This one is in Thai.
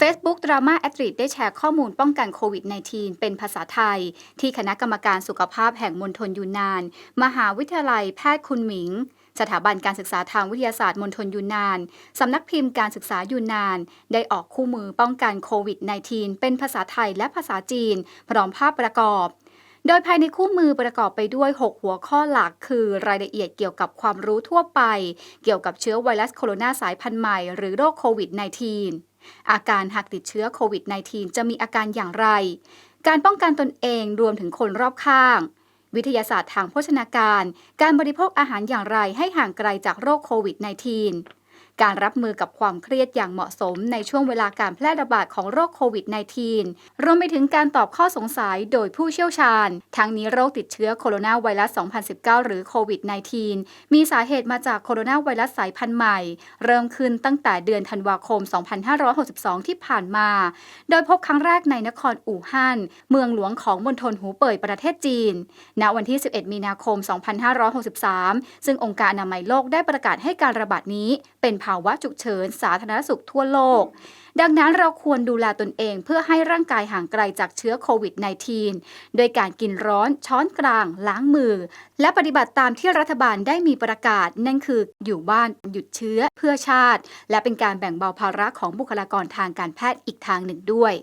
ดราม่าแอดริดได้แชร์ข้อมูลป้องกันโควิด -19 เป็นภาษาไทย ที่คณะกรรมการสุขภาพแห่งมณฑลยูนนาน มหาวิทยาลัยแพทย์คุณหมิง สถาบันการศึกษาทางวิทยาศาสตร์มณฑลยูนนาน สำนักพิมพ์การศึกษายูนนาน ได้ออกคู่มือป้องกันโควิด -19 เป็นภาษาไทยและภาษาจีน พร้อมภาพประกอบโดยภายในคู่มือประกอบไปด้วย 6 หัวข้อหลัก คือรายละเอียดเกี่ยวกับความรู้ทั่วไป เกี่ยวกับเชื้อไวรัสโคโรนาสายพันธุ์ใหม่หรือโรคโควิด -19 อาการหากติดเชื้อโควิด -19 จะมีอาการอย่างไร การป้องกันตนเองรวมถึงคนรอบข้าง วิทยาศาสตร์ทางโภชนาการ การบริโภคอาหารอย่างไรให้ห่างไกลจากโรคโควิด -19 การรับมือกับความเครียดอย่างเหมาะสมในช่วงเวลาการแพร่ระบาดของโรคโควิด -19 รวมไปถึงการตอบข้อสงสัยโดยผู้เชี่ยวชาญ ทั้งนี้โรคติดเชื้อโคโรนาไวรัส 2019 หรือโควิด -19 มีสาเหตุมาจากโคโรนาไวรัสสายพันธุ์ใหม่ เริ่มขึ้นตั้งแต่เดือนธันวาคม 2562 ที่ผ่านมา โดยพบครั้งแรกในนครอู่ฮั่น เมืองหลวงของมณฑลหูเป่ยประเทศจีน ณ วันที่ 11 มีนาคม 2563 ซึ่งองค์การอนามัยโลกได้ประกาศให้การระบาดนี้เป็นภาวะฉุกเฉินสาธารณสุขทั่วโลก ดังนั้นเราควรดูแลตนเองเพื่อให้ร่างกายห่างไกลจากเชื้อโควิด -19 โดยการกินร้อนช้อนกลาง ล้างมือ และปฏิบัติตามที่รัฐบาลได้มีประกาศ นั่นคืออยู่บ้านหยุดเชื้อเพื่อชาติ และเป็นการแบ่งเบาภาระของบุคลากรทางการแพทย์อีกทางหนึ่งด้วย